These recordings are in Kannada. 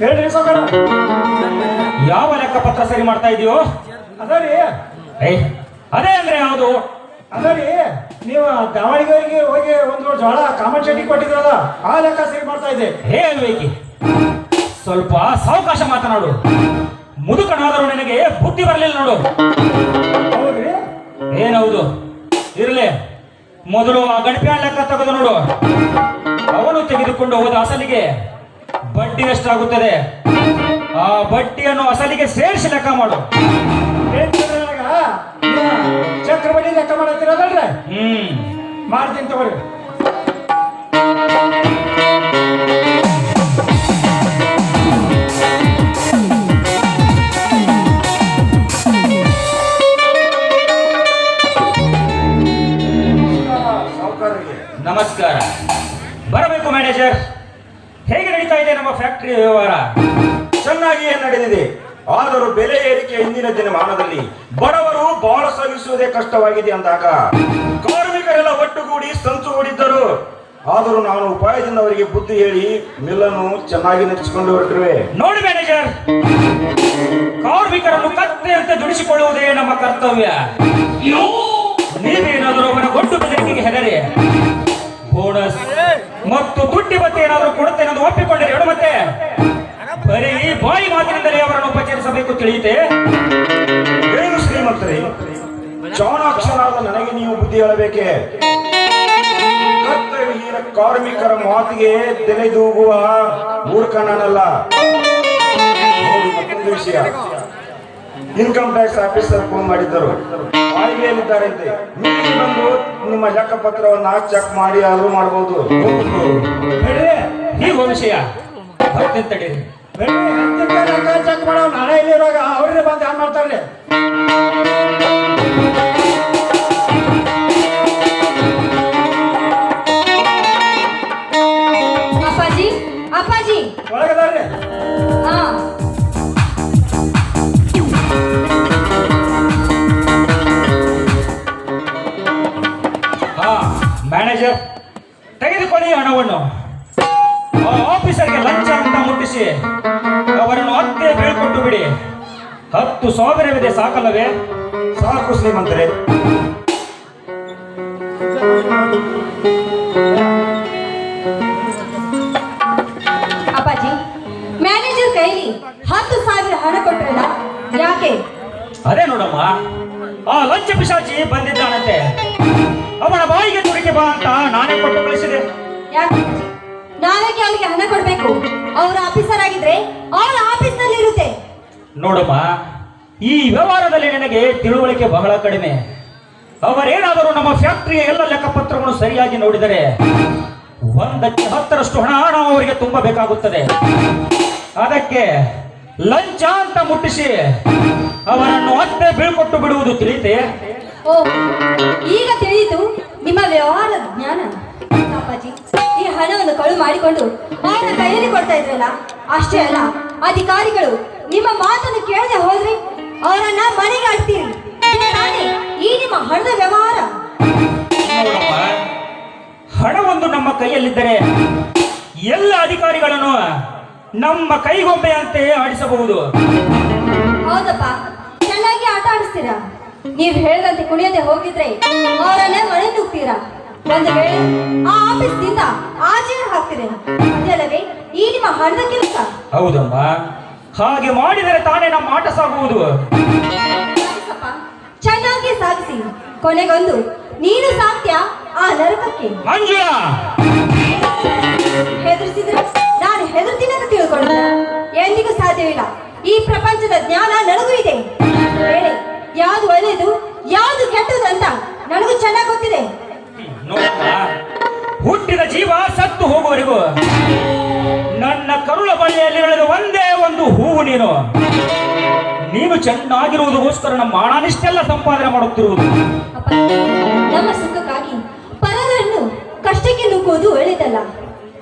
ಹೇಳ್ರಿ ಸೌಕರ ಯಾವ ಲೆಕ್ಕಪತ್ರ ಸರಿ ಮಾಡ್ತಾ ಇದೆಯೋ? ಅದರಿ ಅದೇ ಅಂದ್ರೆ ಯಾವುದು? ಅದರಿ ನೀವು ದಾವಣಗೆರೆಗೆ ಹೋಗಿ ಒಂದು ಜೋಳ ಕಾಮನ್ ಶೆಟ್ಟಿ ಕೊಟ್ಟಿದ್ರಲ್ಲ ಆ ಲೆಕ್ಕ ಸರಿ ಮಾಡ್ತಾ ಇದ್ದೆ. ಹೇ ವಿವೇಕಿ ಸ್ವಲ್ಪ ಸಾವಕಾಶ ಮಾತನಾಡು. ಮುದುಕನಾದರೂ ನಿನಗೆ ಬುದ್ಧಿ ಬರಲಿಲ್ಲ ನೋಡು. ಏನೌದು? ಇರಲಿ. ಮೊದಲು ಆ ಗಣಪಿಯ ಲೆಕ್ಕ ತೆಗೆದು ನೋಡು. ಅವನು ತೆಗೆದುಕೊಂಡು ಹೋದ ಅಸಲಿಗೆ ಬಡ್ಡಿ ಎಷ್ಟಾಗುತ್ತದೆ? ಆ ಬಡ್ಡಿಯನ್ನು ಅಸಲಿಗೆ ಸೇರಿಸಿ ಲೆಕ್ಕ ಮಾಡು. ಚಕ್ರ ಬಡ್ಡಿ ಲೆಕ್ಕ ಮಾಡತ್ತೀರದಲ್ರಿ ಹ್ಮ್. ಮಾಡ್ತೀನಿ ತಗೋರಿ. ನಮಸ್ಕಾರ ಬರಬೇಕು ಮ್ಯಾನೇಜರ್ ಹೇಗೆ ನಡೀತಾ ಇದೆ ನಮ್ಮ ಫ್ಯಾಕ್ಟರಿ ವ್ಯವಹಾರ ಚೆನ್ನಾಗಿಯೇ ನಡೆದಿದೆ. ಆದರೂ ಬೆಲೆ ಏರಿಕೆ ಇಂದಿನ ದಿನಮಾನದಲ್ಲಿ ಬಡವರು ಬಾಳ ಸವಿಸುವುದೇ ಕಷ್ಟವಾಗಿದೆ ಅಂದಾಗ ಕಾರ್ಮಿಕರೆಲ್ಲ ಒಟ್ಟುಗೂಡಿ ಸಂಚು ಹೂಡಿದ್ದರು ಆದರೂ ನಾನು ಉಪಾಯದಿಂದ ಅವರಿಗೆ ಬುದ್ಧಿ ಹೇಳಿ ಮಿಲ್ಲನ್ನು ಚೆನ್ನಾಗಿ ನಡೆಸಿಕೊಂಡು ಹೊರಟಿರುವೆ ನೋಡಿ ಮ್ಯಾನೇಜರ್ ಕಾರ್ಮಿಕರನ್ನು ಕತ್ತೆಯಂತೆ ದುಡಿಸಿಕೊಳ್ಳುವುದೇ ನಮ್ಮ ಕರ್ತವ್ಯ. ನೀವೇನಾದರೂ ಅವರ ಒಟ್ಟು ಬೆದರಿಕೆಗೆ ಹೆದರಿ ಬೋನಸ್. ಮತ್ತು ದುಡ್ಡಿ ಮತ್ತೆ ಏನಾದರೂ ಕೊಡುತ್ತೇನೆ ಎಂದು ಒಪ್ಪಿಕೊಂಡಿರಿ, ಹೇಳು ಮತ್ತೆ. ಬರೀ ಬಾಯಿ ಮಾತಿನಿಂದಲೇ ಅವರನ್ನು ಉಪಚರಿಸಬೇಕು ತಿಳಿಯುತ್ತೆ. ಏನು ಶ್ರೀಮಂತರೇ ಚಾಣಾಕ್ಷನಾದ ನನಗೆ ನೀವು ಬುದ್ಧಿ ಹೇಳಬೇಕೆ? ಕರ್ತವ್ಯಹೀನ ಕಾರ್ಮಿಕರ ಮಾತಿಗೆ ತಲೆದೂಗುವ ಮೂರ್ಖ ನಾನಲ್ಲ ವಿಷಯ. ಇನ್ಕಮ್ ಟ್ಯಾಕ್ಸ್ ಆಫೀಸರ್ ಫೋನ್ ಮಾಡಿದ್ದರು. ಹಾಯ್ವೆಯಲ್ಲಿದ್ದಾರಂತೆ ಮೀರಿ ಬಂದು ನಿಮ್ಮ ಲೆಕ್ಕಪತ್ರವನ್ನ ಚೆಕ್ ಮಾಡಿ ಆದ್ರೂ ಮಾಡಬಹುದು ಲೆಕ್ಕ ಚೆಕ್ ಮಾಡೋ ನಾಳೆ ಇಲ್ಲಿರುವಾಗ ಅವ್ರಿಗೆ ಬಂದು ಏನ್ ಮಾಡ್ತಾರ್ರಿ? ಸಾವಿರವಿದೆ ಸಾಕಲ್ಲವೇ? ಸಾಕು ಶ್ರೀಮಂತರೇ. ಅಪ್ಪಾಜಿ ಮ್ಯಾನೇಜರ್ ಕೈಲಿ ಹತ್ತು ಸಾವಿರ ಹಣ ಕೊಟ್ರಲ್ಲ ಯಾಕೆ? ಅದೇ ನೋಡಮ್ಮ ಆ ಲಂಚ ಪಿಶಾಚಿ ಬಂದಿದ್ದಾನಂತೆ ಅವನ ಬಾಯಿಗೆ ತುಡಿಕೆ ಬಾ ಅಂತ ನಾನೇ ಕೊಟ್ಟು ಕಳಿಸಿದೆ. ಯಾಕೆ? ನಾವೇಕೆ ಅವನಿಗೆ ಹಣ ಕೊಡ್ಬೇಕು? ಅವ್ರ ಆಫೀಸರ್ ಆಗಿದ್ರೆ ಅವರ ಆಫೀಸ್ನಲ್ಲಿ ಇರುತ್ತೆ ನೋಡಮ್ಮ ಈ ವ್ಯವಹಾರದಲ್ಲಿ ನನಗೆ ತಿಳುವಳಿಕೆ ಬಹಳ ಕಡಿಮೆ. ಅವರೇನಾದರೂ ನಮ್ಮ ಫ್ಯಾಕ್ಟರಿಯ ಎಲ್ಲ ಲೆಕ್ಕಪತ್ರಗಳನ್ನು ಸರಿಯಾಗಿ ನೋಡಿದರೆ ಒಂದಕ್ಕೆ ಹತ್ತರಷ್ಟು ಹಣ ನಾವು ಅವರಿಗೆ ತುಂಬಬೇಕಾಗುತ್ತದೆ. ಅದಕ್ಕೆ ಲಂಚ ಅಂತ ಮುಟ್ಟಿಸಿ ಅವರನ್ನು ಮತ್ತೆ ಬೀಳ್ಕೊಟ್ಟು ಬಿಡುವುದು ತಿಳಿತೆ? ಈಗ ತಿಳಿಯಿತು ನಿಮ್ಮ ವ್ಯವಹಾರ ಜ್ಞಾನ. ಈ ಹಣವನ್ನು ಕಳು ಮಾಡಿಕೊಂಡು ಅವರ ಕೈಯಲ್ಲಿ ಕೊಡ್ತಾ ಇದ್ರಲ್ಲ? ಅಷ್ಟೇ ಅಲ್ಲ, ಅಧಿಕಾರಿಗಳು ನಿಮ್ಮ ಮಾತನ್ನು ಕೇಳದೆ ಹೋದ್ರೆ ಅವರನ್ನ ಮನೆಗೆ ಅಡ್ತೀರಿ ಈ ನಿಮ್ಮ ಹಣದ ವ್ಯವಹಾರ. ನೋಡಮ್ಮ ಹಣವೊಂದು ನಮ್ಮ ಕೈಯಲ್ಲಿದ್ದರೆ ಎಲ್ಲ ಅಧಿಕಾರಿಗಳನ್ನು ನಮ್ಮ ಕೈಗೊಂಬೆಯಂತೆ ಆಡಿಸಬಹುದು. ಹೌದಪ್ಪ ಚೆನ್ನಾಗಿ ಆಟ ಆಡಿಸ್ತೀರಾ? ನೀವು ಹೇಳ್ದಂತೆ ಕುಣಿಯದೆ ಹೋಗಿದ್ರೆ ಅವರನ್ನೇ ಮನೆ ನುಗ್ತೀರಾ ಒಂದು ವೇಳೆ ಆ ಆಫೀಸ್ನಿಂದ ಆಚೆ ಹಾಕ್ತಿದೆ ಅದಲ್ಲವೇ ಈ ನಿಮ್ಮ ಹಣದ ಕೆಲಸ. ಹೌದಮ್ಮ ಹಾಗೆ ಮಾಡಿದರೆ ತಾನೇ ನಮ್ಮ ಆಟ ಸಾಗುವುದು. ಚೆನ್ನಾಗಿ ಸಾಗಿಸಿ. ಕೊನೆಗೊಂದು ನೀನು ಸಾಧ್ಯ ಆ ನರಕಕ್ಕೆ. ಮಂಜುಳ! ಹೆದರಿಸಿದ್ರೆ ನಾನು ಹೆದರ್ತೀನಿ ಅಂತ ತಿಳ್ಕೊಂಡ್ರ ಎಂದಿಗೂ ಸಾಧ್ಯವಿಲ್ಲ. ಈ ಪ್ರಪಂಚದ ಜ್ಞಾನ ನನಗೂ ಇದೆ. ಹೇಳಿ ಯಾವುದು ಒಳ್ಳೆಯದು ಯಾವುದು ಕೆಟ್ಟದು ಅಂತ ನನಗೂ ಚೆನ್ನಾಗಿ ಗೊತ್ತಿದೆ. ಹುಟ್ಟಿದ ಜೀವ ಸತ್ತು ಹೋಗುವವರೆಗೂ. ನನ್ನ ಕರುಳ ಬಳ್ಳಿಯಲ್ಲಿ ಬೆಳೆದ ಒಂದೇ ಒಂದು ಹೂವು ನೀನು. ನೀನು ಚೆನ್ನಾಗಿರುವುದಕ್ಕೋಸ್ಕರ ನಮ್ಮ ಹಣನಿಷ್ಟೆಲ್ಲ ಸಂಪಾದನೆ ಮಾಡುತ್ತಿರುವುದು. ನಮ್ಮ ಸುಖಕ್ಕಾಗಿ ಪರರನ್ನು ಕಷ್ಟಕ್ಕೆ ನುಗ್ಗುವುದು ಒಳ್ಳೆಯದಲ್ಲ.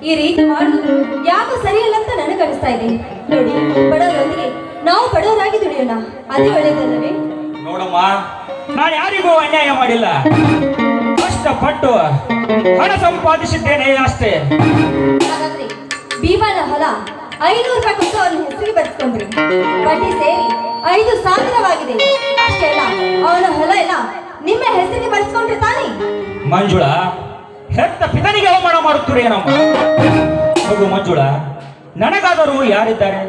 ಈ ರೀತಿ ಮಾಡುವುದು ಯಾಕೂ ಸರಿಯಲ್ಲ ಅಂತ ನನಗನಿಸ್ತಾ ಇದೆ. ನೋಡಿ ಬಡವರೊಂದಿಗೆ ನಾವು ಬಡವರಾಗಿ ದುಡಿಯೋಣ. ಅದೇ ಒಳ್ಳೆಯದಲ್ಲವೇ? ನೋಡಮ್ಮ ನಾನು ಯಾರಿಗೂ ಅನ್ಯಾಯ ಮಾಡಿಲ್ಲ. ಕಷ್ಟಪಟ್ಟು ಹಣ ಸಂಪಾದಿಸಿದ್ದೇನೆ ಅಷ್ಟೇ. ಹಾಗಾದ್ರೆ ಭೀಮನ ಹೊಲ ಐನೂರು ರೂಪಾಯಿ ಕೊಟ್ಟು ಅವನ ಹೆಸರಿಗೆ ಬರ್ಸ್ಕೊಂಡ್ರಿ. ಬಡ್ಡಿ ಸೇರಿ ಐದು ಸಾವಿರವಾಗಿದೆ. ಅಷ್ಟೇ ಅಲ್ಲ ಅವನ ಹೊಲ ಎಲ್ಲ ನಿಮ್ಮ ಹೆಸರಿಗೆ ಬರ್ಸ್ಕೊಂಡ್ರಿ ತಾನೇ? ಮಂಜುಳ ಹೆತ್ತ ಪಿತನಿಗೆ ಅವಮಾನ ಮಾಡುತ್ತೀರೇನಮ್ಮ ಮಗು ಮಂಜುಳ ನನಗಾದರೂ ಯಾರಿದ್ದಾರೆ?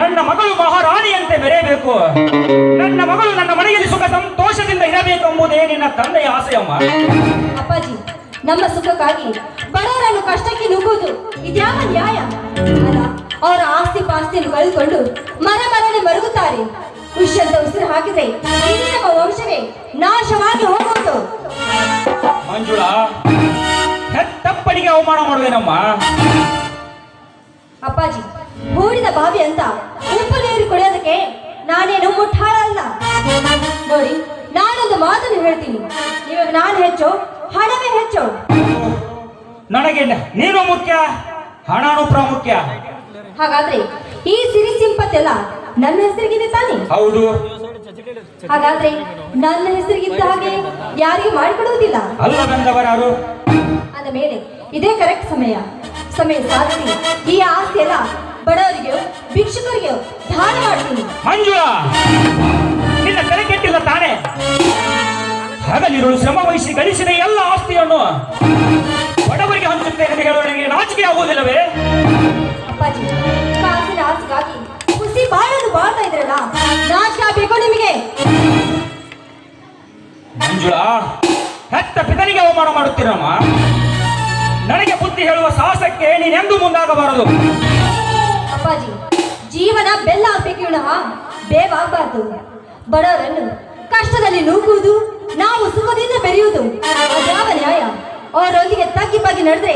ನನ್ನ ಮಗಳು ಮಹಾರಾಣಿಯಂತೆ ಮೆರೆಯಬೇಕು. ನನ್ನ ಮಗಳು ನನ್ನ ಮನೆಯಲ್ಲಿ ಸುಖ ಸಂತೋಷದಿಂದ ಇರಬೇಕು ಎಂಬುದೇ ನಿನ್ನ ತಂದೆಯ ಆಸೆಯಮ್ಮ. ಅಪ್ಪಾಜಿ ನಮ್ಮ ಸುಖಕ್ಕಾಗಿ ಬಡವರನ್ನು ಕಷ್ಟಕ್ಕೆ ನುಗ್ಗುವುದು ಇದ್ಯಾವ ನ್ಯಾಯ? ಅಲ್ಲ ಅವರ ಆಸ್ತಿ ಪಾಸ್ತಿಯನ್ನು ಕಳೆದುಕೊಂಡು ಮರ ಮರನೆ ಮರುಗುತ್ತಾರೆ. ಉಷ್ಯಂತ ಉಸಿರು ಹಾಕಿದೆ ಇಡೀ ನಮ್ಮ ವಂಶವೇ ನಾಶವಾಗಿ ಹೋಗುವುದು. ಮಂಜುಳ ತಪ್ಪಡಿಗೆ ಅವಮಾನ ಮಾಡುವೇನಮ್ಮ ಅಪ್ಪಾಜಿ ಹೂಡಿದ ಬಾವಿ ಅಂತ ಉಪ್ಪು ನೀರು ಕುಡಿಯೋದಕ್ಕೆ ನಾನೇನು ಮುಟ್ಟಾಳ ಅಲ್ಲ ನೋಡಿ ನಾನೊಂದು ಮಾತನ್ನು ಹೇಳ್ತೀನಿ. ಇವಾಗ ನಾನು ಹೆಚ್ಚು ಹಣವೇ ಹೆಚ್ಚು. ನನಗೆ ನೀನು ಮುಖ್ಯ ಹಣನು ಪ್ರಾಮುಖ್ಯ. ಹಾಗಾದ್ರೆ ಈ ಸಿರಿ ಸಿಂಪತ್ತೆಲ್ಲ ನನ್ನ ಹೆಸರಿಗಿದೆ ತಾನೆ? ಹೌದು. ಹಾಗಾದ್ರೆ ನನ್ನ ಹೆಸರಿಗಿದ್ದ ಹಾಗೆ ಯಾರಿಗೂ ಮಾಡಿಕೊಡುವುದಿಲ್ಲ? ಅಲ್ಲವೆಂದವರಾರು? ಅಂದ ಮೇಲೆ ಇದೇ ಕರೆಕ್ಟ್ ಸಮಯ. ಸಮಯ ಸಾಧಿಸಿ ಈ ಆಸ್ತಿ ಎಲ್ಲ ಬಡವರಿಗೆ ಭಿಕ್ಷುಕರಿಗೆ ದಾನ ಮಾಡ್ತೀನಿ. ಮಂಜುಳ! ಶ್ರಮ ವಹಿಸಿ ಗಳಿಸಿದ ಎಲ್ಲ ಆಸ್ತಿಯನ್ನು ಬಡವರಿಗೆ ಹಂಚುತ್ತೆ ಎಂದು ಹೇಳುವ ನನಗೆ ನಾಚಿಕೆ ಆಗುವುದಿಲ್ಲವೇ? ಅಪ್ಪಾಜಿ ಕಾಸಿನ ಆಸೆಗಾಗಿ ಹುಸಿ ಬಾಳಲು ಬಾಳ್ತಾ ಇದ್ರಲ್ಲ ನಾಚಿಕೆ ಆಗ್ಬೇಕು ನಿಮಗೆ. ಮಂಜುಳ ಹೆತ್ತ ಪಿತನಿಗೆ ಅವಮಾನ ಮಾಡುತ್ತೀರಮ್ಮ. ನನಗೆ ಬುದ್ಧಿ ಹೇಳುವ ಸಾಹಸಕ್ಕೆ ನೀನೆಂದು ಮುಂದಾಗಬಾರದು. ಅಪ್ಪಾಜಿ ಜೀವನ ಬೆಲ್ಲ ಆಗ್ಬೇಕು ವಿನಃ ಬೇವಾಗಬಾರ್ದು ಬಡವರನ್ನು ಕಷ್ಟದಲ್ಲಿ ನೂಗುವುದು ನಾವು ಸುಖದಿಂದ ಬೆರೆಯುವುದು ಅದ್ಯಾವ ನ್ಯಾಯ. ಅವರೊಂದಿಗೆ ತಗ್ಗಿ ಬಗ್ಗಿ ನಡೆದ್ರೆ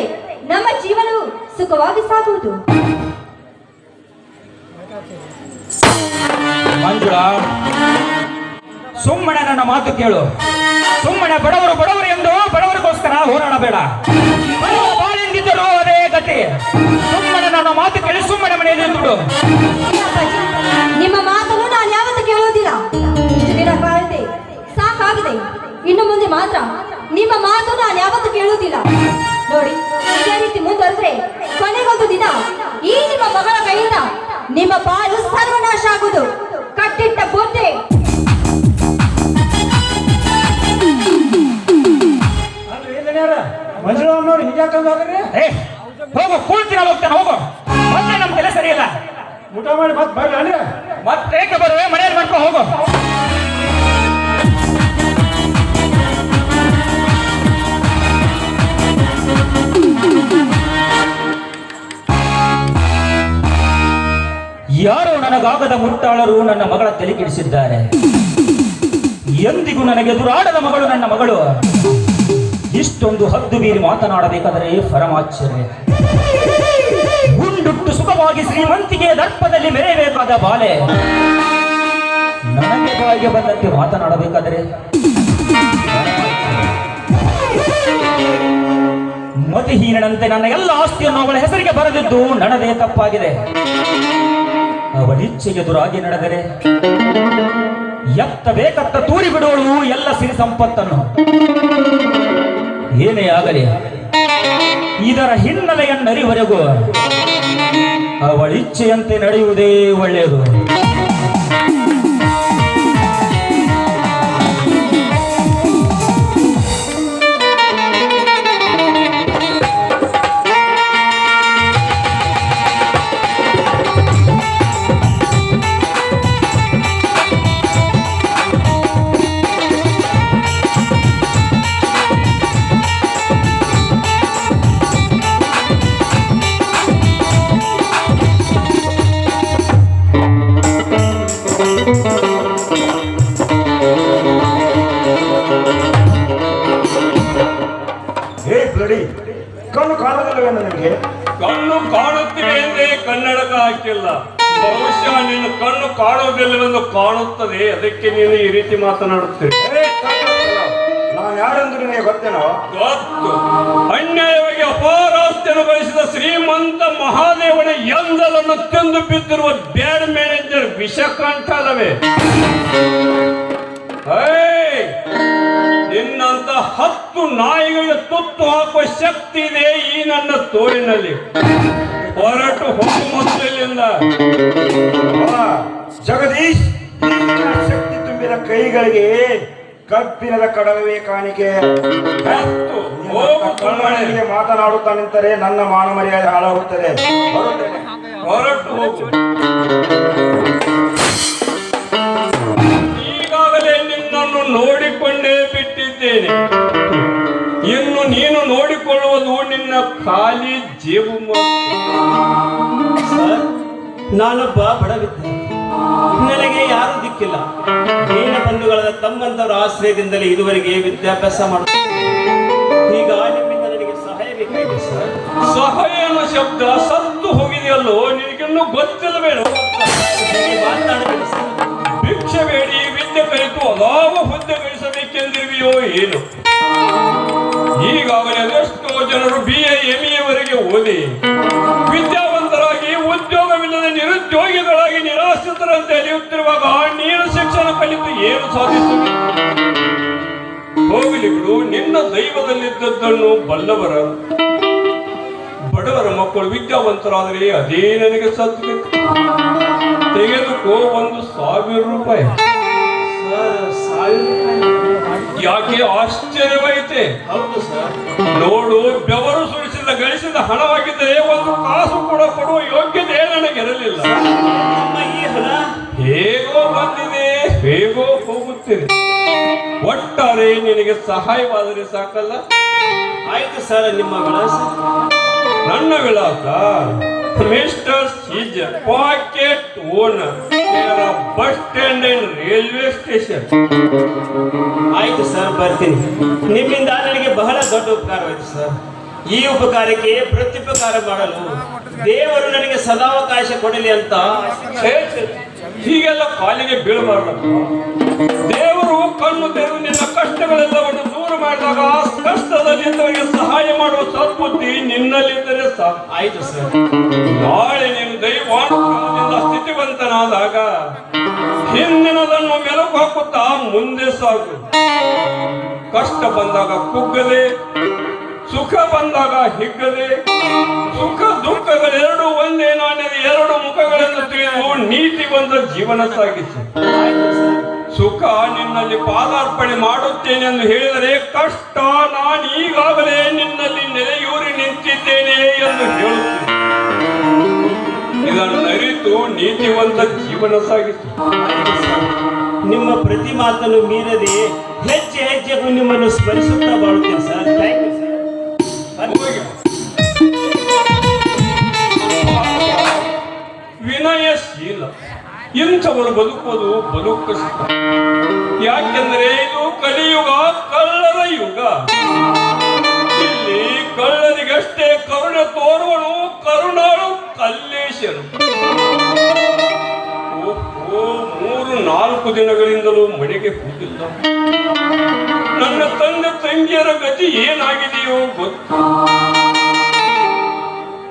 ನಮ್ಮ ಜೀವನವು ಸುಖವಾಗಿ ಸಾಗುವುದು. ಮಂಜುಳ ಸುಮ್ಮನೆ ನನ್ನ ಮಾತು ಕೇಳು. ಸುಮ್ಮನೆ ಬಡವರು ಬಡವರು ಎಂದು ಬಡವರಿಗೋಸ್ಕರ ಹೋರಾಡಬೇಡ. ಬಾಳೆಂದಿದ್ದರೂ ಅದೇ ಗತಿ. ಸುಮ್ಮನೆ ನನ್ನ ಮಾತು ಕೇಳಿ ಸುಮ್ಮನೆ ಮನೆಯಲ್ಲಿ ಬಿಡು ನಿಮ್ಮ ಮಾತನ್ನು ನಾನು ಯಾವತ್ತೂ ಕೇಳುವುದಿಲ್ಲ. ಸಾಕಾಗಿದೆ ಇನ್ನು ಮುಂದೆ ಮಾತ್ರ ನಿಮ್ಮ ಮಾತು ನಾನು ಯಾವತ್ತೂ ಕೇಳುವುದಿಲ್ಲ. ನೋಡಿ ಇದೇ ರೀತಿ ಮುಂದುವರೆದ್ರೆ ಕೊನೆಗೊಂದು ದಿನ ಈ ನಿಮ್ಮ ಮಗಳ ಕೈಯಿಂದ ನಿಮ್ಮ ಪಾಲು ಸರ್ವನಾಶ ಆಗುವುದು. ಕಟ್ಟಿಟ್ಟ ಬೊಟ್ಟೆ ಮಂಜುಳಮ್ಮನವ್ರು ಹೋಗು ಹೋಗ್ತಾನೆ ಹೋಗು. ಮತ್ತೆ ನಮ್ಮ ಸರಿಯಿಲ್ಲ ಊಟ ಮಾಡಿ ಮತ್ತೆ ಬರ್ರಿ ಮತ್ತೆ ಮತ್ತೇಕೆ ಬರುವೆ? ಮನೆಯಲ್ಲಿ ಮಾಡ್ಕೊಂಡು ಹೋಗು. ಯಾರೋ ನನಗಾಗದ ಮುಟ್ಟಾಳರು ನನ್ನ ಮಗಳ ತಲೆ ಕೆಡಿಸಿದ್ದಾರೆ. ಎಂದಿಗೂ ನನಗೆ ದುರಾಡದ ಮಗಳು ನನ್ನ ಮಗಳು. ಇಷ್ಟೊಂದು ಹದ್ದು ಬೀರಿ ಮಾತನಾಡಬೇಕಾದರೆ ಪರಮಾಶ್ಚರ್ಯ ಗುಂಡುಟ್ಟು ಸುಖವಾಗಿ ಶ್ರೀಮಂತಿಗೆ ದರ್ಪದಲ್ಲಿ ಮೆರೆಯಬೇಕಾದ ಬಾಲೆ. ನನಗೆ ಬಾಯಿಗೆ ಬಂದಂತೆ ಮಾತನಾಡಬೇಕಾದರೆ ಮತಿಹೀನಂತೆ ನನ್ನ ಎಲ್ಲ ಆಸ್ತಿಯನ್ನು ಅವಳ ಹೆಸರಿಗೆ ಬರೆದಿದ್ದು ನನ್ನದೇ ತಪ್ಪಾಗಿದೆ. ಎದುರಾಗಿ ನಡೆದರೆ ಎತ್ತ ಬೇಕತ್ತ ತೂರಿ ಬಿಡೋಳು ಎಲ್ಲ ಸಿರಿ ಸಂಪತ್ತನ್ನು. ಏನೇ ಆಗಲಿ ಇದರ ಹಿನ್ನೆಲೆಯನ್ನರಿವರೆಗೂ ಅವಳ ಇಚ್ಛೆಯಂತೆ ನಡೆಯುವುದೇ ಒಳ್ಳೆಯದು. ಕಾಣುತ್ತದೆ. ಅದಕ್ಕೆ ನೀನು ಈ ರೀತಿ ಮಾತನಾಡುತ್ತೇನೆ. ನಾನು ಯಾರೆಂದು ನಿನಗೆ ಗೊತ್ತೇನೋ? ಗೊತ್ತು. ಅನ್ಯಾಯವಾಗಿ ಅಪಾರಾಸ್ತಿಯನ್ನು ಬಯಸಿದ ಶ್ರೀಮಂತ ಮಹಾದೇವನ ಎಂದಲನ್ನು ತಂದು ಬಿದ್ದಿರುವ ಬ್ಯಾಡ್ ಮ್ಯಾನೇಜರ್ ವಿಷಕಂಠ ಅಲ್ಲವೇ! ನಿನ್ನಂತ ಹತ್ತು ನಾಯಿಗಳಿಗೆ ತುತ್ತು ಹಾಕುವ ಶಕ್ತಿ ಇದೆ ಈ ನನ್ನ ತೋರಿನಲ್ಲಿ ಹೊರಟು ಹೋಗು ಮೊದಲು ಇಲ್ಲಿಂದ ಆ, ಜಗದೀಶ್ ಶಕ್ತಿ ತುಂಬಿದ ಕೈಗಳಿಗೆ ಕಬ್ಬಿನದ ಕಡಲವೇ ಕಾಣಿಕೆ. ಮಾತನಾಡುತ್ತಾ ನಿಂತರೆ ನನ್ನ ಮಾನ ಮರ್ಯಾದೆ ಹಾಳಾಗುತ್ತದೆ. ಹೊರಟು. ಈಗಾಗಲೇ ನಿನ್ನನ್ನು ನೋಡಿಕೊಂಡೇ ಬಿಟ್ಟಿದ್ದೇನೆ. ಇನ್ನು ನೀನು ನೋಡಿಕೊಳ್ಳುವುದು ನಿನ್ನ ಖಾಲಿ ಜೇಬು ನಾನು ಬಡವಿದ್ದೆ. ನನಗೆ ಯಾರೂ ದೀನ ಬಂಧುಗಳಾದ ತಮ್ಮಂತವರ ಆಶ್ರಯದಿಂದಲೇ ಇದುವರೆಗೆ ವಿದ್ಯಾಭ್ಯಾಸ ಮಾಡುತ್ತೇನೆ ಈಗ ನಿಮ್ಮಿಂದ ನನಗೆ ಸಹಾಯ ಬೇಕಾಗಿದೆ ಸರ್. ಸಹಾಯ ಅನ್ನೋ ಶಬ್ದ ಸತ್ತು ಹೋಗಿದೆಯಲ್ಲೋ ನಿನಗಿನ್ನೂ ಗೊತ್ತಿಲ್ಲಬೇಡ ಹೀಗೆ ಮಾತನಾಡಬೇಡಿ ಸರ್. ಭಿಕ್ಷೆ ಬೇಡಿ ವಿದ್ಯೆ ಕಲಿತು ಅಲಾವ ಹುದ್ದೆ ಗಳಿಸಬೇಕೆಂದಿರುವೆಯೋ ಏನು? ಈಗಾಗಲೇ ಅದೆಷ್ಟೋ ಜನರು ಬಿ ಎ ಎಂ ಓದಿ ವಿದ್ಯಾವಂತರಾಗಿ ಉದ್ಯೋಗವಿಲ್ಲದೆ ನಿರುದ್ಯೋಗಿಗಳಾಗಿ ನಿರಾಶ್ರಿತರಂತೆ ಅಲಿಯುತ್ತಿರುವಾಗ ನೀನು ಶಿಕ್ಷಣ ಕಲಿತು ಏನು ಸಾಧಿಸುವೆ ಹೋಗಲಿ ಬಿಡು ನಿನ್ನ ದೈವದಲ್ಲಿದ್ದದ್ದನ್ನು ಬಲ್ಲವರ ಬಡವರ ಮಕ್ಕಳು ವಿದ್ಯಾವಂತರಾದರೆ ಅದೇ ನನಗೆ ಸದ್ಗತಿ ತೆಗೆದುಕೋ ಒಂದು ಸಾವಿರ ರೂಪಾಯಿ. ಯಾಕೆ ಆಶ್ಚರ್ಯವೈತೆ ಸರ್. ನೋಡು ಬೆವರು ಸುರಿಸಿದ ಗಳಿಸಿದ ಹಣವಾಗಿದ್ದರೆ ಒಂದು ಕಾಸು ಕೂಡ ಕೊಡುವ ಯೋಗ್ಯತೆ ನನಗಿರಲಿಲ್ಲ. ಹೇಗೋ ಬಂದಿದೆ. ಹೇಗೋ ಹೋಗುತ್ತಿದೆ. ಒಟ್ಟಾರೆ ನಿನಗೆ ಸಹಾಯವಾದರೆ ಸಾಕಲ್ಲ? ಆಯ್ತು ಸರ್ ನಿಮ್ಮ ವಿಳಾಸ. ನನ್ನ ವಿಳಾಸ mister Caesar pocket owner bus stand and railway station. ಆಯ್ತು ಸರ್ ಬರ್ತೀನಿ. ನಿಮ್ಮಿಂದ ನನಗೆ ಬಹಳ ದೊಡ್ಡ ಉಪಕಾರವಾಯಿತು ಸರ್. ಈ ಉಪಕಾರಕ್ಕೆ ಪ್ರತ್ಯುಪಕಾರ ಮಾಡಲು ದೇವರು ನನಗೆ ಸದಾವಕಾಶ ಕೊಡಲಿ ಅಂತ. ಹೀಗೆಲ್ಲ ಕಾಲಿಗೆ ಬೀಳಬಾರ್ದಪ್ಪ. ದೇವರು ಕಣ್ಣು ದೇವರು ನಿನ್ನ ಕಷ್ಟಗಳೆಲ್ಲವನ್ನು ದೂರ ಮಾಡಿದಾಗ ಆ ಕಷ್ಟದಲ್ಲಿದ್ದವರಿಗೆ ಸಹಾಯ ಮಾಡುವ ಸದ್ಬುದ್ಧಿ ನಿನ್ನಲ್ಲಿದ್ದರೆ ಸಾಕು. ಆಯ್ತು ಸರ್. ನಾಳೆ ನೀನು ದೈವಾನುಗ್ರಹದಿಂದ ಸ್ಥಿತಿವಂತನಾದಾಗ ಹಿಂದಿನದನ್ನು ಮೆಲುಕು ಹಾಕುತ್ತಾ ಮುಂದೆ ಸಾಗು. ಕಷ್ಟ ಬಂದಾಗ ಕುಗ್ಗದೆ ಸುಖ ಬಂದಾಗ ಹಿಗ್ಗದೆ, ಸುಖ ದುಃಖಗಳೆರಡು ಒಂದೇ ನಾಣ್ಯದ ಎರಡು ಮುಖಗಳನ್ನು ತಿಳಿದು ನೀತಿ ಬಂದ ಜೀವನ ಸಾಗಿಸಿ. ಸುಖ ನಿನ್ನಲ್ಲಿ ಪಾದಾರ್ಪಣೆ ಮಾಡುತ್ತೇನೆ ಎಂದು ಹೇಳಿದರೆ ಕಷ್ಟ ನಾನು ಈಗಾಗಲೇ ನಿನ್ನಲ್ಲಿ ನೆಲೆಯೂರಿ ನಿಂತಿದ್ದೇನೆ ಎಂದು ಹೇಳುತ್ತೇನೆ. ಇದನ್ನು ಅರಿತು ನೀತಿವಂತ ಜೀವನ ಸಾಗಿಸಿ. ನಿಮ್ಮ ಪ್ರತಿ ಮಾತನ್ನು ಮೀರದೆ ಹೆಜ್ಜೆ ಹೆಜ್ಜೆಗೂ ನಿಮ್ಮನ್ನು ಸ್ಮರಿಸುತ್ತಾ ಬಾಳುತ್ತೇನೆ ಸರ್. ಥ್ಯಾಂಕ್ ಯು ವಿನಯಶೀಲ. ಇಂಥವರು ಬದುಕೋದು ಬದುಕು ಕಷ್ಟ ಯಾಕೆಂದರೆ ಇದು ಕಲಿಯುಗ, ಕಳ್ಳರ ಯುಗ. ಇಲ್ಲಿ ಕಳ್ಳರಿಗಷ್ಟೇ ಕರುಣೆ ತೋರುವನು, ಕರುಣಾಳು ಕಲ್ಲೇಶರು ಮೂರು, ನಾಲ್ಕು ದಿನಗಳಿಂದಲೂ ಮನೆಗೆ ಹೋಗಿಲ್ಲ. ನನ್ನ ತಂದೆ ತಂಗಿಯರ ಗತಿ ಏನಾಗಿದೆಯೋ ಗೊತ್ತು.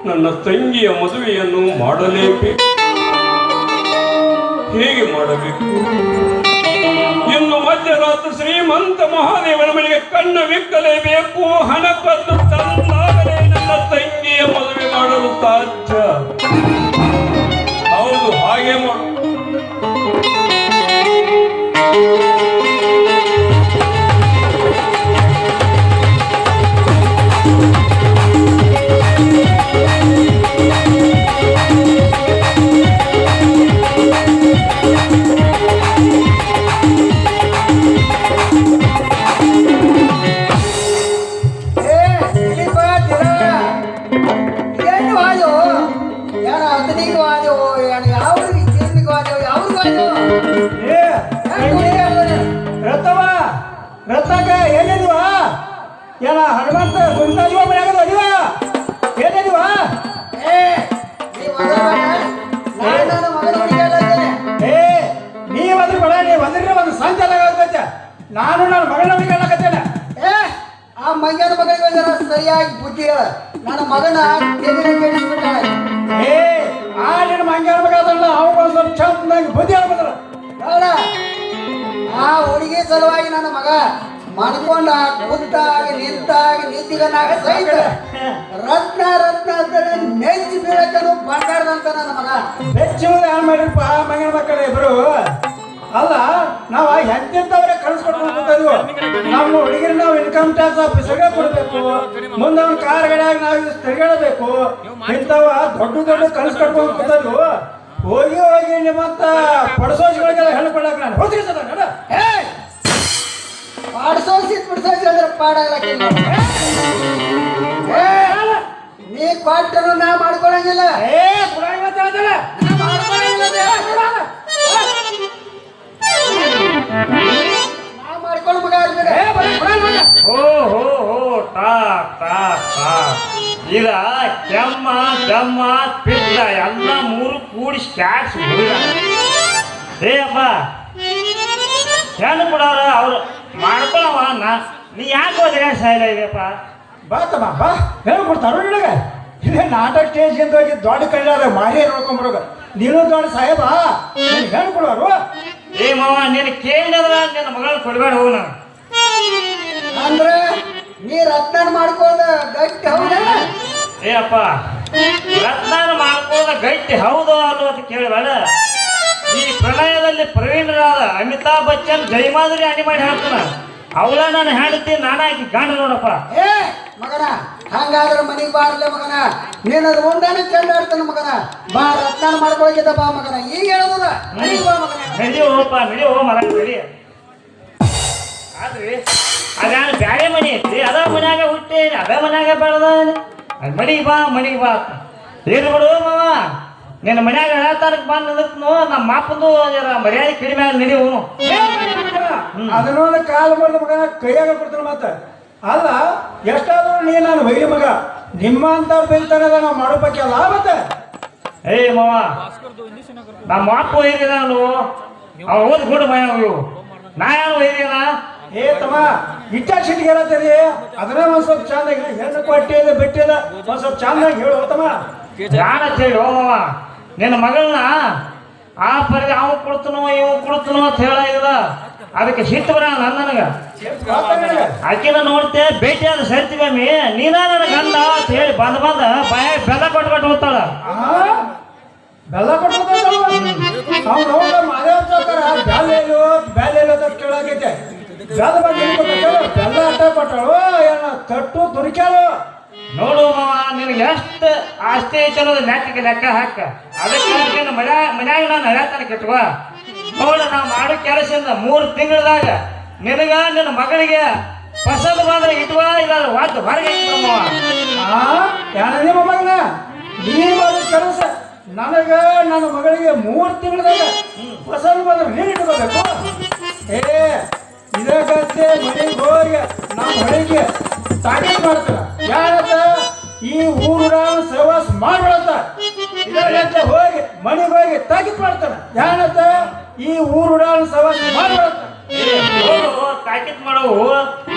ನನ್ನ ತಂಗಿಯ ಮದುವೆಯನ್ನು ಮಾಡಲೇಬೇಕು. ಹೇಗೆ ಮಾಡಬೇಕು. ಇನ್ನು ಮಧ್ಯರಾತ್ರಿ ಶ್ರೀಮಂತ ಮಹಾದೇವನ ಮನೆಗೆ ಕಣ್ಣವಿಕ್ಕಲೇಬೇಕು ಹಣ ಕದ್ದು ತಂದಾಗಲೇ ನನ್ನ ತಂಗಿಯ ಮದುವೆ ಮಾಡಲು ಸಾಧ್ಯ. ಹೌದು, ಹಾಗೆ ಮಾಡು. ನಾನು ನನ್ನ ಮಗಳನ್ನ ಹುಡುಗಲ್ಲಕತ್ತೇನೆ ಏ, ಆ ಮಂಗ್ಯನ ಮಗಳಿಗೆ ಜರ ಸರಿಯಾಗಿ ಬುದ್ಧಿ ಹೇಳ. ನನ್ನ ಮಗನ ತೆಗೆದು ಕೇಳಿಸ್ಬಿಟ್ಟಾಳೆ ಏ ಆ ನಿನ್ನ ಮಂಗ್ಯಾನ ಮಗ ಅದಲ್ಲ ಅವಾಗ ಒಂದ್ ಸ್ವಲ್ಪ ಚಂದಾಗಿ ಬುದ್ಧಿ ಹೇಳ್ಬೇಕಲ್ಲ. ಹೇಳ ಆ ಹುಡುಗಿ ಸಲುವಾಗಿ ನನ್ನ ಮಗ ಮನ್ಕೊಂಡ ಕೂತಾಗ ನಿಂತಾಗ ನಿಂತಿಗನಾಗ ಸಹಿತ ರತ್ನ ರತ್ನ ಅಂತ ಮೆಚ್ಚಿ ಬೀಳಕ್ಕನು ಬಂಡಾಡ್ದಂತ ನನ್ನ ಮಗ. ಬೆಚ್ಚುವುದು ಏನ್ ಮಾಡಿರಪ್ಪ ಮಗನ ಮಕ್ಕಳು ಇಬ್ರು ಅಲ್ಲ ನಾವು ಎಂತೆಂತವ್ರೆ ಕಳ್ಸ್ಕೊಟ್ಕೊಂಡು ಕೂತಿದ್ವು ನಮ್ಮ ಹುಡುಗಿರು ನಾವು ಇನ್ಕಮ್ ಟ್ಯಾಕ್ಸ್ ಆಫೀಸರ್ಗೆ ಕೊಡ್ಬೇಕು. ಮುಂದೆ ಅವ್ನ ಕಾರ್ ಗಡಿಯಾಗ ನಾವು ತಿರ್ಗಾಡಬೇಕು. ಇಂಥವ ದೊಡ್ಡ ದೊಡ್ಡ ಕನಸು ಕಟ್ಕೊಂಡು ಕೂತಲ್ಲು ಹೋಗಿ ಹೋಗಿ ನಿಮ್ಮಂತ ಪಡಸೋಜಿಗಳಿಗೆಲ್ಲ ಹೇಳ್ಕೊಳಕ್ ನಾನು ಹೋದ್ರಿ ಸರ್ ಏ! ಪಾಡ್ಸೋಸಿ ಬಿಡ್ಸೋಸಿ ಅಂದ್ರೆ ಪಾಡಾಗ್ಲಕ್ಕಿಲ್ಲ ನೀ ಕೊಟ್ಟರು ನಾ ಮಾಡ್ಕೊಳಂಗಿಲ್ಲ. ಏ ಪುರಾಣ ಮಾತಾಡ್ತಾಳೆ ನಾ ಮಾಡ್ಕೊಳಂಗಿಲ್ಲ. ಮಾಡ್ಕೊಳ್ಳೋ ಮಗ ಮಾಡ ಓ ಹೋ ಹೋ ಟಾ ತಾ ತಾ ಇದ ಕೆಮ್ಮ ದಮ್ಮ ಪಿತ್ತ ಎಲ್ಲ ಮೂರು ಕೂಡಿ ಸ್ಟ್ಯಾಕ್ಸ್ ಹುಡುಗ ಏ ಅಪ್ಪ ಹೆಣ್ಣು ಕೊಡೋರ ಅವ್ರು ಮಾಡ್ಕೊಳವ ನಾ ನೀ ಯಾಕೆ ಹೋದ್ರೆ ಸಾಯಿಲ್ಲ ಇದೆಯಪ್ಪ? ಬಾ ತಮ್ಮ ಬಾ. ಹೇಳ್ಕೊಡ್ತಾರ ನಿನಗೆ? ಇದೇ ನಾಟಕ ಸ್ಟೇಜ್ಗಿಂತ ಹೋಗಿ ದೊಡ್ಡ ಕೈಲಾದ ಮಾರಿ ನೋಡ್ಕೊಂಬರೋಗ ನೀನು ದೊಡ್ಡ ಸಾಹೇಬ? ನೀನು ಹೇಳ್ಕೊಡೋರು ಏ ಮಾವ ನಿನ್ನ ಕೇಳಿದ್ರ ನಿನ್ನ ಮಗಳನ್ನ ಕೊಡ್ಬೇಡ ಹೋಗ ಅಂದ್ರೆ ನೀ ರತ್ನ ಮಾಡ್ಕೋದ ಗಟ್ಟಿ ಹೌದ? ಏ ಅಪ್ಪ ರತ್ನ ಮಾಡ್ಕೋದ ಗಟ್ಟಿ ಹೌದು ಅನ್ನೋದ್ ಕೇಳಬೇಡ. ಈ ಪ್ರಣಯದಲ್ಲಿ ಪ್ರವೀಣರಾದ ಅಮಿತಾಬ್ ಬಚ್ಚನ್ ಜಯಮಾಧುರಿ ಅಣಿ ಮಾಡಿ ಹೇಳ್ತಾನ ಅವಳ ನಾನು ಹೇಳ್ತೀನಿ ನಾನಾಗಿ ಗಂಡ ನೋಡಪ್ಪ. ಏ ಮಗನ ಹಂಗಾದ್ರೆ ಮನಿಗೆ ಬಾರ್ಲೆ ಮಗನ. ಒಂದಾನೆ ಚೆಂದ ಆಡ್ತಾನ ಮಗನ. ಬಾ ರತ್ನ ಮಾಡ್ಕೊಳಕಿದ ಬಾ ಮಗನ. ಈಗ ಹೇಳೋದ ಮನೆಗೆ ಬಾ ಮಗನ. ನಡಿಯೋಪ್ಪ ನಡಿಯೋ ಮರ ನಡಿ ಆದ್ರಿ ಅದಾನ ಬ್ಯಾರೆ ಮನಿ ಐತಿ ಅದ ಮನ್ಯಾಗ ಹುಟ್ಟೇನಿ ಅದ ಮನ್ಯಾಗ ಬೆಳೆದ ಮಡಿ ಮನಿಗೆ ಬಾ ಮನಿಗೆ ಬಾ ಏನು ಬಿಡು ಮಾವ? ನಿನ್ನ ಮನ್ಯಾಗ ಹೇಳ್ತಾರಕ್ ಬಾ ನಿಂದಿರ್ತ್ನು ನಮ್ಮ ಮಾಪಂದು ಮರ್ಯಾದೆ ಕಡಿಮೆ ನಡಿಯೋನು ಅದನ್ನೊಂದು ಕಾಲು ಮಾಡಿದ ಮಗ ಕೈಯಾಗ ಕೊಡ್ತಾನೆ ಮತ್ತೆ ಅಲ್ಲ ಎಷ್ಟಾದರೂ ನೀ ನಾನು ಮಗ. ನಿಮ್ಮ ಅಂತ ಬೈತಾನದ ನಾವು ಮಾಡೋ ಬಗ್ಗೆ ಅಲ್ಲ ಮತ್ತೆ? ಏ ಮಾವ ನಮ್ಮ ಅಪ್ಪ ಒಯ್ದಿದ ನಾನು ಅವ್ರು ಓದ್ ಬಿಡು ಮಯ ಇವು ನಾ ಯಾವ ಒಯ್ದಿನ ಏ ತಮ್ಮ ಇಟ್ಟ ಸಿಟ್ಟಿಗೆ ಹೇಳತ್ತೀರಿ ಅದನ್ನೇ ಒಂದ್ ಸ್ವಲ್ಪ ಚಂದಾಗಿ ಹೆಣ್ಣು ಕೊಟ್ಟಿದ ಬಿಟ್ಟಿದ ಒಂದ್ ಸ್ವಲ್ಪ ಚಂದಾಗಿ ಹೇಳು ತಮ್ಮ? ಯಾರ ಹೇಳಿ ಓ ಮಾವ. ನಿನ್ನ ಮಗಳನ್ನ ಆ ಪರಿ ಅವ ಕೊಡ್ತನೋ ಇವ್ ಕೊಡ್ತನೋ ಅಂತ ಹೇಳಿದ ಅದಕ್ಕೆ ಸಿಟ್ಟು ಬರ ನನ್ನ ನನಗೆ. ಆಕಿನ ನೋಡ್ತೆ ಭೇಟಿ ಆದ ಸರ್ತಿಗೊಮ್ಮೆ ನೀನ ನನ್ನ ಗಂಡ ಅಂತ ಹೇಳಿ ಬಂದ ಬಂದ ಬಾಯ ಬೆಲ್ಲ ಕೊಟ್ಬಿಟ್ಟು ಹೋಗ್ತಾಳ? ಬೆಲ್ಲ ಕೇಳಾಗೈತೆ ಬೆಲ್ಲ ಕೊಟ್ಟಳು ಏನ ತಟ್ಟು ತುರಿಕ್ಯಾಳು. ನೋಡು ಮಾವ ನಿನಗೆ ಎಷ್ಟು ಆಸ್ತಿ ಐತೆ ಅನ್ನೋದು ಲೆಕ್ಕಕ್ಕೆ ಲೆಕ್ಕ ಹಾಕ. ಅದಕ್ಕೆ ಮನ್ಯಾಗ ನಾನು ಹೇಳ್ತಾನೆ ಕೆಟ್ಟವ ನೋಡು ನಾ ಮಾಡೋ ಕೆಲಸದಿಂದ ಮೂರು ತಿಂಗಳದಾಗ ನಿನಗ ನಿನ್ನ ಮಗಳಿಗೆ ಫಸಲ್ ಬಂದ್ರೆ ಇಟ್ವಾ ಇಲ್ಲ ಒಟ್ಟು ಹೊರಗೆ ನಿಮ್ಮ ಮಗನ? ನೀ ಕೆಲಸ. ನನಗ ನನ್ನ ಮಗಳಿಗೆ ಮೂರು ತಿಂಗಳದಾಗ ಫಸಲ್ ಬಂದ್ರೆ ನೀನು ಇಟ್ಕೋಬೇಕು. ಏ ಇದಕ್ಕೆ ಮನೆಗೆ ಹೋಗಿ ನಮ್ಮ ಹೊಳಿಗೆ ತಾಗಿ ಮಾಡ್ತಾರ. ಯಾರತ್ತ ಈ ಊರ ಸವಾಸ ಮಾಡ್ಬಿಡತ್ತ ಇದಕ್ಕೆ ಹೋಗಿ ಮನೆಗೆ ಹೋಗಿ ತಾಕೀತ್ ಮಾಡ್ತಾರ. ಯಾರತ್ತ ಈ ಊರು ಸವಾಸ ಮಾಡ್ಬಿಡತ್ತ ತಾಕೀತ್ ಮಾಡವು.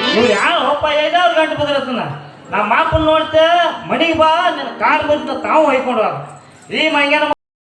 ಇವ್ರು ಯಾವ ಒಪ್ಪ ಐದಾರು ಗಂಟೆ ಬದಲತ್ತನ ನಮ್ಮ ಮಾಪನ್ ನೋಡ್ತೆ ಮನಿಗೆ ಬಾ ನಿನ್ನ ಕಾರ್ ಬಂತ ತಾವು ಹೊಯ್ಕೊಂಡು ಈ ಮಂಗ್ಯಾನ